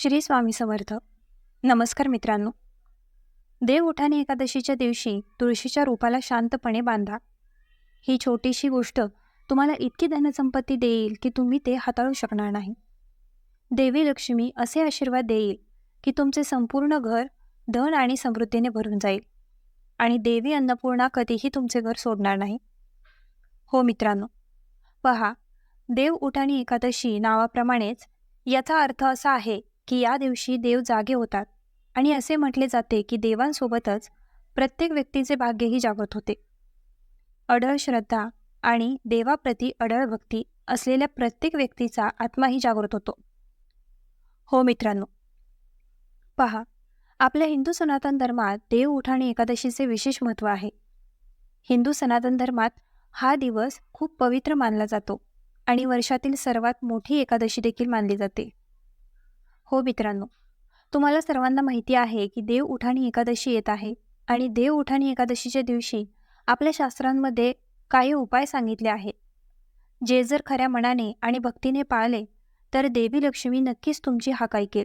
श्री स्वामी समर्थ. नमस्कार मित्रांनो. देव एकादशीच्या दिवशी तुळशीच्या रूपाला शांतपणे बांधा. ही छोटीशी गोष्ट तुम्हाला इतकी धनसंपत्ती देईल की तुम्ही ते हाताळू शकणार नाही. देवी लक्ष्मी असे आशीर्वाद देईल की तुमचे संपूर्ण घर धन आणि समृद्धीने भरून जाईल आणि देवी अन्नपूर्णा कधीही तुमचे घर सोडणार नाही. हो मित्रांनो पहा देव उठाणी एकादशी नावाप्रमाणेच याचा अर्थ असा आहे की या दिवशी देव जागे होतात. आणि असे म्हटले जाते की देवांसोबतच प्रत्येक व्यक्तीचे भाग्यही जागृत होते. अडळ श्रद्धा आणि देवाप्रती अडळ भक्ती असलेल्या प्रत्येक व्यक्तीचा आत्माही जागृत होतो. हो मित्रांनो पहा आपल्या हिंदू सनातन धर्मात देव उठाणे एकादशीचे विशेष महत्त्व आहे. हिंदू सनातन धर्मात हा दिवस खूप पवित्र मानला जातो आणि वर्षातील सर्वात मोठी एकादशी देखील मानली जाते. हो मित्रांनो तुम्हाला सर्वांना माहिती आहे की देव उठाणी एकादशी येत आहे आणि देव उठाणी एकादशीच्या दिवशी आपल्या शास्त्रांमध्ये काही उपाय सांगितले आहेत. जे जर खऱ्या मनाने आणि भक्तीने पाळले तर देवी लक्ष्मी नक्कीच तुमची हाक ऐकेल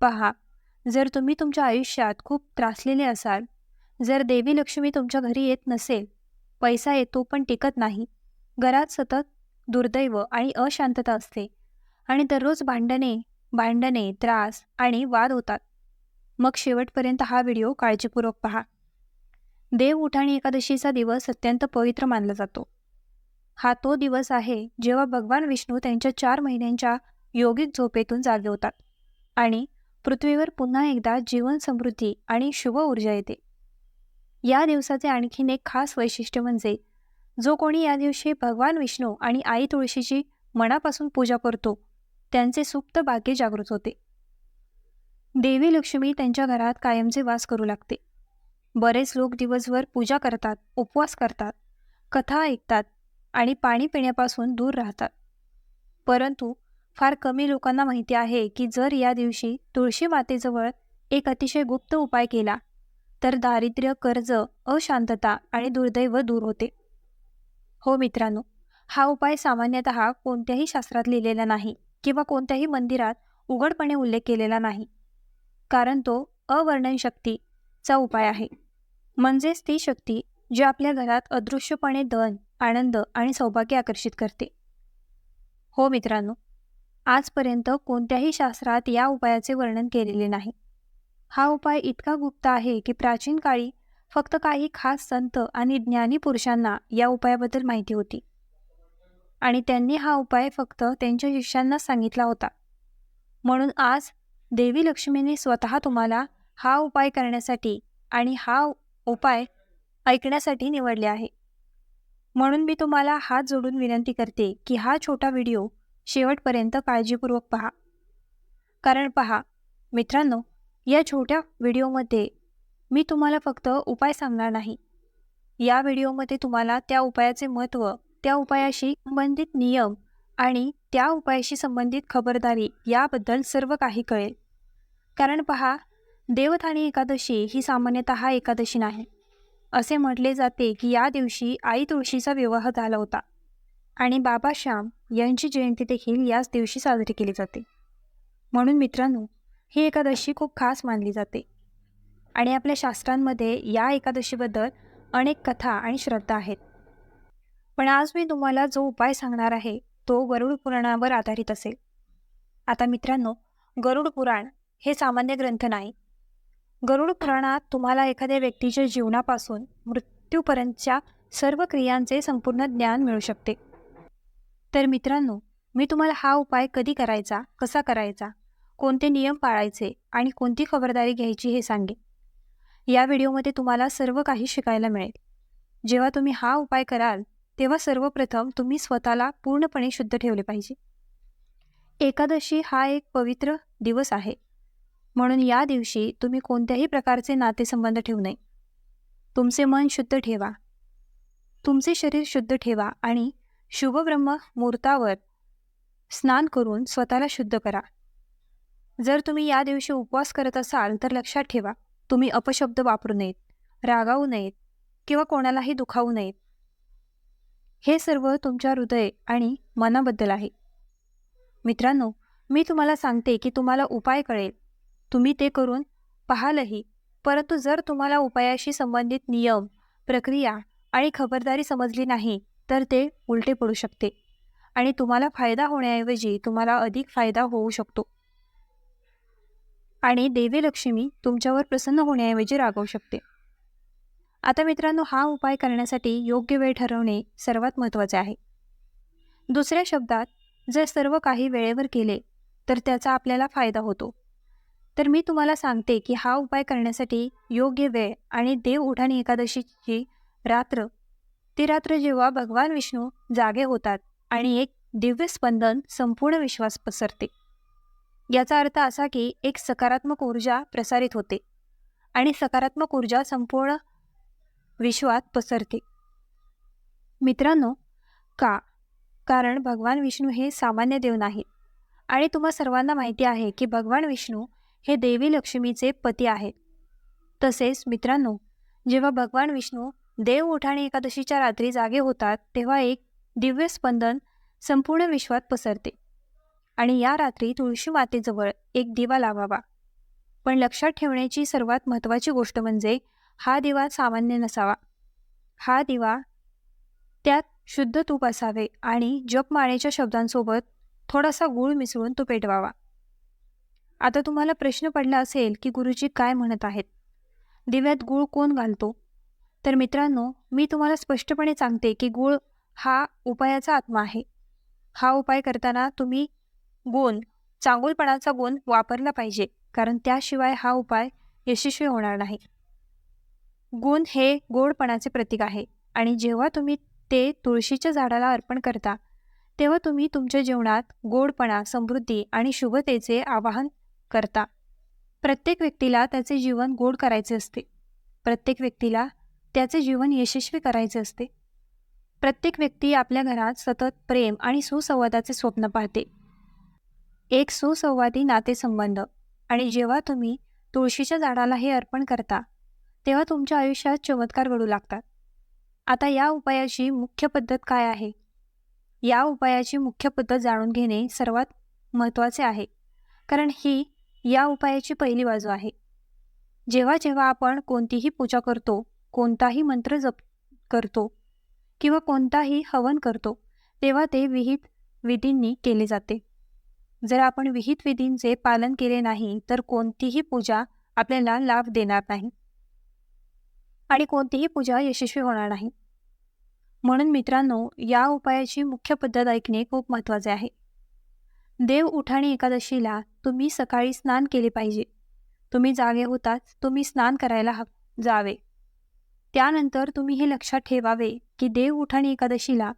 पहा जर तुम्ही तुमच्या आयुष्यात खूप त्रासलेले असाल जर देवी लक्ष्मी तुमच्या घरी येत नसेल पैसा येतो पण टिकत नाही घरात सतत दुर्दैव आणि अशांतता असते आणि दररोज भांडणे भांडणे त्रास आणि वाद होतात. मग शेवटपर्यंत हा व्हिडिओ काळजीपूर्वक पहा. देव उठाणी एकादशीचा दिवस अत्यंत पवित्र मानला जातो. हा तो दिवस आहे जेव्हा भगवान विष्णू त्यांच्या चार महिन्यांच्या योगिक झोपेतून जागे होतात आणि पृथ्वीवर पुन्हा एकदा जीवन समृद्धी आणि शुभ ऊर्जा येते. या दिवसाचे आणखीन एक खास वैशिष्ट्य म्हणजे जो कोणी या दिवशी भगवान विष्णू आणि आई तुळशीची मनापासून पूजा करतो त्यांचे सुप्त भाग्य जागृत होते. देवी लक्ष्मी त्यांच्या घरात कायमचे वास करू लागते. बरेच लोक दिवसभर पूजा करतात उपवास करतात कथा ऐकतात आणि पाणी पिण्यापासून दूर राहतात. परंतु फार कमी लोकांना माहिती आहे की जर या दिवशी तुळशी मातेजवळ एक अतिशय गुप्त उपाय केला तर दारिद्र्य कर्ज अशांतता आणि दुर्दैव दूर होते. हो मित्रांनो हा उपाय सामान्यतः कोणत्याही शास्त्रात लिहिलेला नाही. किंवा कोणत्याही मंदिरात उघडपणे उल्लेख केलेला नाही. कारण तो अवर्णन शक्तीचा उपाय आहे. म्हणजेच ती शक्ती जी आपल्या घरात अदृश्यपणे धन आनंद आणि सौभाग्य आकर्षित करते. हो मित्रांनो आजपर्यंत कोणत्याही शास्त्रात या उपायाचे वर्णन केलेले नाही. हा उपाय इतका गुप्त आहे की प्राचीन काळी फक्त काही खास संत आणि ज्ञानी पुरुषांना या उपायाबद्दल माहिती होती. आणि त्यांनी हा उपाय फक्त त्यांच्या शिष्यांना सांगितला होता. म्हणून आज देवी लक्ष्मीने स्वतः तुम्हाला हा उपाय करण्यासाठी आणि हा उपाय ऐकण्यासाठी निवडले आहे. म्हणून मी तुम्हाला हात जोडून विनंती करते की हा छोटा व्हिडिओ शेवटपर्यंत काळजीपूर्वक पहा. कारण पहा मित्रांनो या छोट्या व्हिडिओमध्ये मी तुम्हाला फक्त उपाय सांगणार नाही. या व्हिडिओमध्ये तुम्हाला त्या उपायाचे महत्त्व त्या उपायाशी संबंधित नियम आणि त्या उपायाशी संबंधित खबरदारी याबद्दल सर्व काही कळेल. कारण पहा देवथानी एकादशी ही सामान्यतः एकादशी नाही. असे म्हटले जाते की या दिवशी आई तुळशीचा विवाह झाला होता आणि बाबा श्याम यांची जयंती देखील याच दिवशी साजरी केली जाते. म्हणून मित्रांनो ही एकादशी खूप खास मानली जाते आणि आपल्या शास्त्रांमध्ये या एकादशीबद्दल अनेक कथा आणि श्रद्धा आहेत. पण आज मी तुम्हाला जो उपाय सांगणार आहे तो गरुड पुराणावर आधारित असेल. आता मित्रांनो गरुड पुराण हे सामान्य ग्रंथ नाही. गरुड पुराणात तुम्हाला एखाद्या व्यक्तीच्या जीवनापासून मृत्यूपर्यंतच्या सर्व क्रियांचे संपूर्ण ज्ञान मिळू शकते. तर मित्रांनो मी तुम्हाला हा उपाय कधी करायचा कसा करायचा कोणते नियम पाळायचे आणि कोणती खबरदारी घ्यायची हे सांगेन. या व्हिडिओमध्ये तुम्हाला सर्व काही शिकायला मिळेल. जेव्हा तुम्ही हा उपाय कराल तेव्हा सर्वप्रथम तुम्ही स्वतःला पूर्णपणे शुद्ध ठेवले पाहिजे. एकादशी हा एक पवित्र दिवस आहे. म्हणून या दिवशी तुम्ही कोणत्याही प्रकारचे नातेसंबंध ठेवू नये. तुमचे मन शुद्ध ठेवा. तुमचे शरीर शुद्ध ठेवा आणि शुभब्रह्म मुहूर्तावर स्नान करून स्वतःला शुद्ध करा. जर तुम्ही या दिवशी उपवास करत असाल तर लक्षात ठेवा तुम्ही अपशब्द वापरू नयेत रागावू नयेत किंवा कोणालाही दुखावू नयेत. हे सर्व तुमच्या हृदय आणि मनाबद्दल आहे. मित्रांनो मी तुम्हाला सांगते की तुम्हाला उपाय कळेल. तुम्ही ते करून पाहालही. परंतु जर तुम्हाला उपायाशी संबंधित नियम प्रक्रिया आणि खबरदारी समजली नाही तर ते उलटे पडू शकते. आणि तुम्हाला फायदा होण्याऐवजी तुम्हाला अधिक फायदा होऊ शकतो. आणि देवी लक्ष्मी तुमच्यावर प्रसन्न होण्याऐवजी रागवू शकते. आता मित्रांनो हा उपाय करण्यासाठी योग्य वेळ ठरवणे सर्वात महत्त्वाचे आहे. दुसऱ्या शब्दात जर सर्व काही वेळेवर केले तर त्याचा आपल्याला फायदा होतो. तर मी तुम्हाला सांगते की हा उपाय करण्यासाठी योग्य वेळ आणि देव उठाणी एकादशीची रात्र ती रात्र जेव्हा भगवान विष्णू जागे होतात आणि एक दिव्य स्पंदन संपूर्ण विश्वास पसरते. याचा अर्थ असा की एक सकारात्मक ऊर्जा प्रसारित होते आणि सकारात्मक ऊर्जा संपूर्ण विश्वात पसरते. मित्रांनो का? कारण भगवान विष्णू हे सामान्य देव नाहीत. आणि तुम्हा सर्वांना माहिती आहे की भगवान विष्णू हे देवी लक्ष्मीचे पती आहेत. तसेच मित्रांनो जेव्हा भगवान विष्णू देव उठाणे एकादशीच्या रात्री जागे होतात तेव्हा एक दिव्य स्पंदन संपूर्ण विश्वात पसरते. आणि या रात्री तुळशी मातेजवळ एक दिवा लावावा. पण लक्षात ठेवण्याची सर्वात महत्त्वाची गोष्ट म्हणजे हा दिवा सामान्य नसावा. हा दिवा त्यात शुद्ध तूप असावे आणि जपमाळेच्या शब्दांसोबत थोडासा गूळ मिसळून तो पेटवावा. आता तुम्हाला प्रश्न पडला असेल की गुरुजी काय म्हणत आहेत? दिव्यात गूळ कोण घालतो? तर मित्रांनो मी तुम्हाला स्पष्टपणे सांगते की गूळ हा उपायाचा आत्मा आहे. हा उपाय करताना तुम्ही गुण चांगुलपणाचा गुण वापरला पाहिजे कारण त्याशिवाय हा उपाय यशस्वी होणार नाही. गुण हे गोडपणाचे प्रतीक आहे. आणि जेव्हा तुम्ही ते तुळशीच्या झाडाला अर्पण करता तेव्हा तुम्ही तुमच्या जीवनात गोडपणा समृद्धी आणि शुभतेचे आवाहन करता. प्रत्येक व्यक्तीला त्याचे जीवन गोड करायचे असते. प्रत्येक व्यक्तीला त्याचे जीवन यशस्वी करायचे असते. प्रत्येक व्यक्ती आपल्या घरात सतत प्रेम आणि सुसंवादाचे स्वप्न पाहते. एक सुसंवादी नातेसंबंध. आणि जेव्हा तुम्ही तुळशीच्या झाडाला हे अर्पण करता तेव्हा तुमच्या आयुष्यात चमत्कार घडू लागतात. आता या उपायाची मुख्य पद्धत काय आहे? या उपायाची मुख्य पद्धत जाणून घेणे सर्वात महत्त्वाचे आहे. कारण ही या उपायाची पहिली बाजू आहे. जेव्हा जेव्हा आपण कोणतीही पूजा करतो कोणताही मंत्र जप करतो किंवा कोणताही हवन करतो तेव्हा ते विहित विधींनी केले जाते. जर आपण विहित विधींचे पालन केले नाही तर कोणतीही पूजा आपल्याला लाभ देणार नाही. आणि कोणतीही पूजा यशस्वी होणार नाही. म्हणून मित्रांनो या उपायाची मुख्य पद्धत ऐकणे खूप महत्त्वाचे आहे. देव उठाणी एकादशीला तुम्ही सकाळी स्नान केले पाहिजे. तुम्ही जागे होताच तुम्ही स्नान करायला ह जावे. त्यानंतर तुम्ही हे लक्षात ठेवावे की देव उठाणी एकादशीला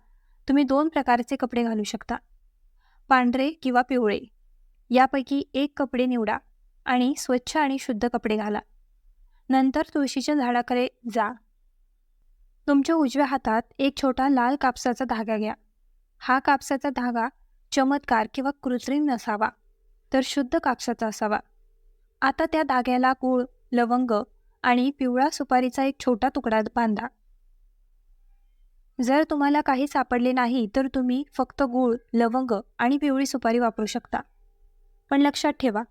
तुम्ही दोन प्रकारचे कपडे घालू शकता. पांढरे किंवा पिवळे. यापैकी एक कपडे निवडा आणि स्वच्छ आणि शुद्ध कपडे घाला. नंतर तुळशीच्या झाडाकडे जा. तुमच्या उजव्या हातात एक छोटा लाल कापसाचा धागा घ्या. हा कापसाचा धागा चमत्कार किंवा कृत्रिम नसावा तर शुद्ध कापसाचा असावा. आता त्या धाग्याला गूळ लवंग आणि पिवळा सुपारीचा एक छोटा तुकडा बांधा. जर तुम्हाला काही सापडले नाही तर तुम्ही फक्त गूळ लवंग आणि पिवळी सुपारी वापरू शकता. पण लक्षात ठेवा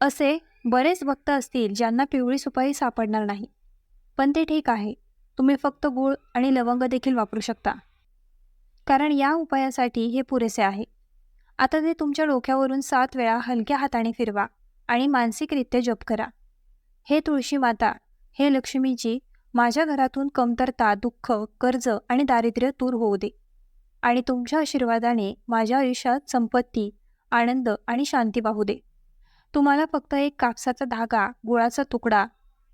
असे बरेच भक्त असतील ज्यांना पिवळी सुपारी सापडणार नाही. पण ते ठीक आहे. तुम्ही फक्त गूळ आणि लवंग देखील वापरू शकता. कारण या उपायासाठी हे पुरेसे आहे. आता ते तुमच्या डोक्यावरून सात वेळा हलक्या हाताने फिरवा आणि मानसिकरित्या जप करा. हे तुळशी माता हे लक्ष्मीची माझ्या घरातून कमतरता दुःख कर्ज आणि दारिद्र्य दूर होऊ दे. आणि तुमच्या आशीर्वादाने माझ्या आयुष्यात संपत्ती आनंद आणि शांती वाहू दे. तुम्हाला फक्त एक कापसाचा धागा गुळाचा तुकडा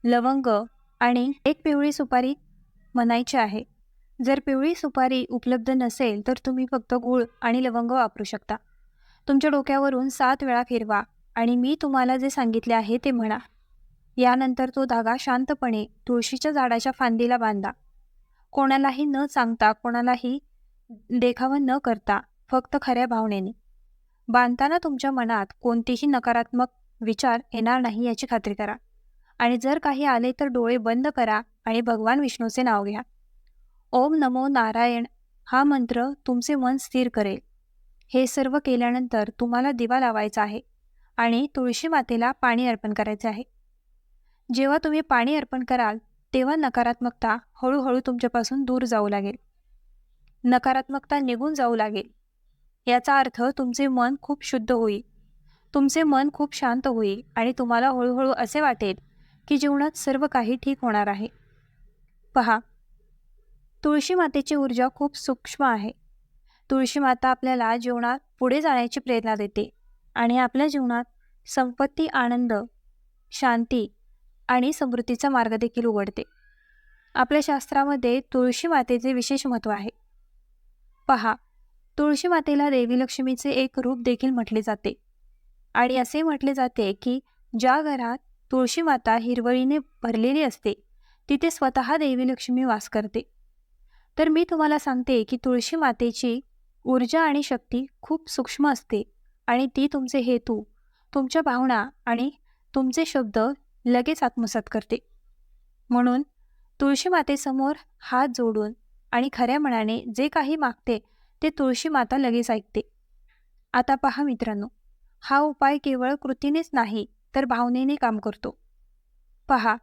लवंग आणि एक पिवळी सुपारी म्हणायची आहे. जर पिवळी सुपारी उपलब्ध नसेल तर तुम्ही फक्त गूळ आणि लवंग वापरू शकता. तुमच्या डोक्यावरून सात वेळा फिरवा आणि मी तुम्हाला जे सांगितले आहे ते म्हणा. यानंतर तो धागा शांतपणे तुळशीच्या झाडाच्या फांदीला बांधा. कोणालाही न सांगता कोणालाही देखावा न करता फक्त खऱ्या भावनेने. बांधताना तुमच्या मनात कोणतेही नकारात्मक विचार येणार नाही याची खात्री करा. आणि जर काही आले तर डोळे बंद करा आणि भगवान विष्णूचे नाव घ्या. ओम नमो नारायण हा मंत्र तुमचे मन स्थिर करेल. हे सर्व केल्यानंतर तुम्हाला दिवा लावायचा आहे आणि तुळशी मातेला पाणी अर्पण करायचे आहे. जेव्हा तुम्ही पाणी अर्पण कराल तेव्हा नकारात्मकता हळूहळू तुमच्यापासून दूर जाऊ लागेल. नकारात्मकता निघून जाऊ लागेल. याचा अर्थ तुमचे मन खूप शुद्ध होईल. तुमचे मन खूप शांत होईल आणि तुम्हाला हळूहळू असे वाटेल की जीवनात सर्व काही ठीक होणार आहे. पहा. तुळशी मातेची ऊर्जा खूप सूक्ष्म आहे. तुळशी माता आपल्याला जीवनात पुढे जाण्याची प्रेरणा देते आणि आपल्या जीवनात संपत्ती आनंद शांती आणि समृद्धीचा मार्ग देखील उघडते. आपल्या शास्त्रामध्ये तुळशी मातेचे विशेष महत्त्व आहे. पहा. तुळशी मातेला देवी लक्ष्मीचे एक रूप देखील म्हटले जाते. आणि असे म्हटले जाते की ज्या घरात तुळशी माता हिरवळीने भरलेली असते तिथे स्वतः देवी लक्ष्मी वास करते. तर मी तुम्हाला सांगते की तुळशी मातेची ऊर्जा आणि शक्ती खूप सूक्ष्म असते आणि ती तुमचे हेतू तुमच्या भावना आणि तुमचे शब्द लगेच आत्मसात करते. म्हणून तुळशी मातेसमोर हात जोडून आणि खऱ्या मनाने जे काही मागते ते तुळशी माता लगेच ऐकते. आता पहा मित्रांनो हा उपाय केवळ कृतीनेच नाही तर भावनेने काम करतो. पहा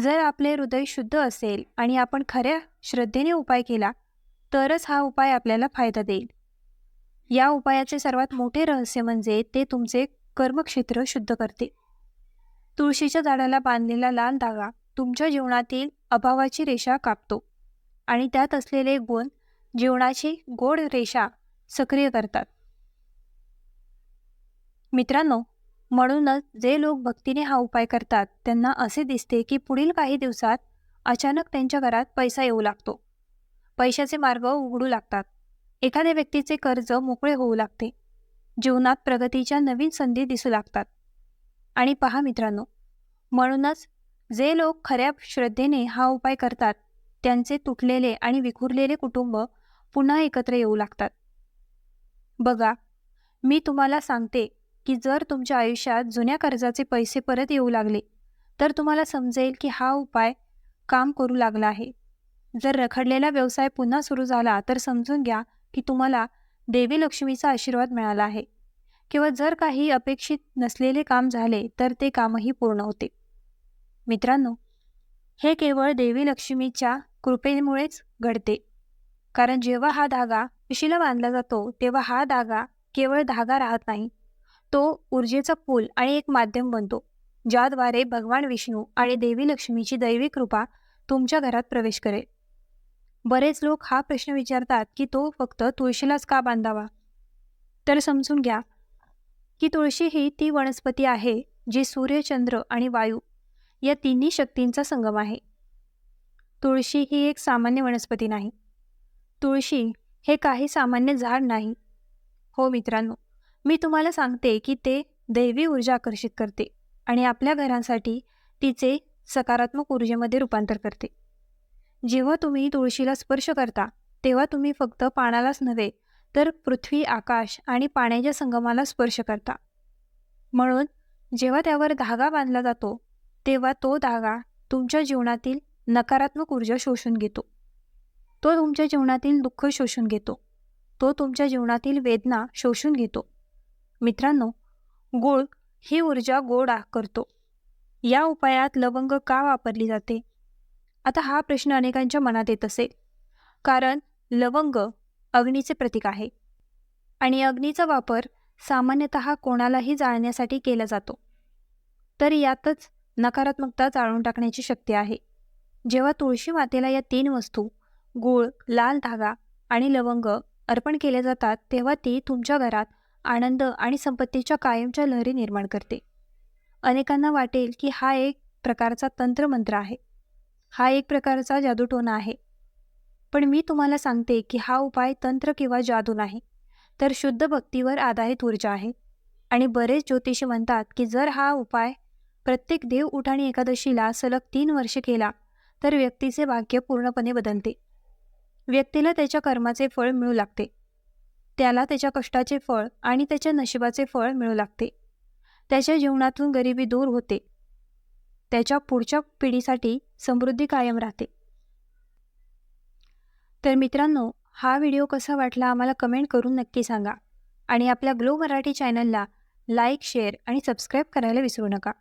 जर आपले हृदय शुद्ध असेल आणि आपण खऱ्या श्रद्धेने उपाय केला तरच हा उपाय आपल्याला फायदा देईल. या उपायाचे सर्वात मोठे रहस्य म्हणजे ते तुमचे कर्मक्षेत्र शुद्ध करते. तुळशीच्या झाडाला बांधलेला लाल धागा तुमच्या जीवनातील अभावाची रेषा कापतो आणि त्यात असलेले गुण जीवनाची गोड रेषा सक्रिय करतात. मित्रांनो म्हणूनच जे लोक भक्तीने हा उपाय करतात त्यांना असे दिसते की पुढील काही दिवसात अचानक त्यांच्या घरात पैसा येऊ लागतो. पैशाचे मार्ग उघडू लागतात. एखाद्या व्यक्तीचे कर्ज मोकळे होऊ लागते. जीवनात प्रगतीच्या नवीन संधी दिसू लागतात. आणि पहा मित्रांनो म्हणूनच जे लोक खऱ्या श्रद्धेने हा उपाय करतात त्यांचे तुटलेले आणि विखुरलेले कुटुंब पुन्हा एकत्र येऊ लागतात. बघा मी तुम्हाला सांगते की जर तुमच्या आयुष्यात जुन्या कर्जाचे पैसे परत येऊ लागले तर तुम्हाला समजेल की हा उपाय काम करू लागला आहे. जर रखडलेला व्यवसाय पुन्हा सुरू झाला तर समजून घ्या की तुम्हाला देवी लक्ष्मीचा आशीर्वाद मिळाला आहे. किंवा जर काही अपेक्षित नसलेले काम झाले तर ते कामही पूर्ण होते. मित्रांनो हे केवळ देवी लक्ष्मीच्या कृपेमुळेच घडते. कारण जेव्हा हा धागा पिशीला बांधला जातो तेव्हा हा धागा केवळ धागा राहत नाही. तो ऊर्जेचा पूल आणि एक माध्यम बनतो ज्याद्वारे भगवान विष्णू आणि देवी लक्ष्मीची दैवी कृपा तुमच्या घरात प्रवेश करेल. बरेच लोक हा प्रश्न विचारतात की तो फक्त तुळशीलाच का बांधावा? तर समजून घ्या की तुळशी ही ती वनस्पती आहे जी सूर्य चंद्र आणि वायू या तिन्ही शक्तींचा संगम आहे. तुळशी ही एक सामान्य वनस्पती नाही. तुळशी हे काही सामान्य झाड नाही. हो मित्रांनो मी तुम्हाला सांगते की ते दैवी ऊर्जा आकर्षित करते आणि आपल्या घरांसाठी तिचे सकारात्मक ऊर्जेमध्ये रूपांतर करते. जेव्हा तुम्ही तुळशीला स्पर्श करता तेव्हा तुम्ही फक्त पानालाच नव्हे तर पृथ्वी आकाश आणि पाण्याच्या संगमाला स्पर्श करता. म्हणून जेव्हा त्यावर धागा बांधला जातो तेव्हा तो धागा तुमच्या जीवनातील नकारात्मक ऊर्जा शोषून घेतो. तो तुमच्या जीवनातील दुःख शोषून घेतो. तो तुमच्या जीवनातील वेदना शोषून घेतो. मित्रांनो गुळ ही ऊर्जा गोड करतो. या उपायात लवंग का वापरली जाते? आता हा प्रश्न अनेकांच्या मनात येत असेल. कारण लवंग अग्नीचे प्रतीक आहे. आणि अग्नीचा वापर सामान्यतः कोणालाही जाळण्यासाठी केला जातो. तर यातच नकारात्मकता जाळून टाकण्याची शक्ती आहे. जेव्हा तुळशी मातेला या तीन वस्तू गूळ लाल धागा आणि लवंग अर्पण केले जातात तेव्हा ती तुमच्या घरात आनंद आणि संपत्तीच्या कायमच्या लहरी निर्माण करते. अनेकांना वाटेल की हा एक प्रकारचा तंत्रमंत्र आहे. हा एक प्रकारचा जादूटोना आहे. पण मी तुम्हाला सांगते की हा उपाय तंत्र किंवा जादू नाही तर शुद्ध भक्तीवर आधारित ऊर्जा आहे. आणि बरेच ज्योतिषी म्हणतात की जर हा उपाय प्रत्येक देव उठाणी एकादशीला सलग तीन वर्षे केला तर व्यक्तीचे भाग्य पूर्णपणे बदलते. व्यक्तीला त्याच्या कर्माचे फळ मिळू लागते. त्याला त्याच्या कष्टाचे फळ आणि त्याच्या नशिबाचे फळ मिळू लागते. त्याच्या जीवनातून गरिबी दूर होते. त्याच्या पुढच्या पिढीसाठी समृद्धी कायम राहते. तर मित्रांनो हा व्हिडिओ कसा वाटला आम्हाला कमेंट करून नक्की सांगा. आणि आपल्या ग्लो मराठी चॅनलला लाईक शेअर आणि सबस्क्राईब करायला विसरू नका.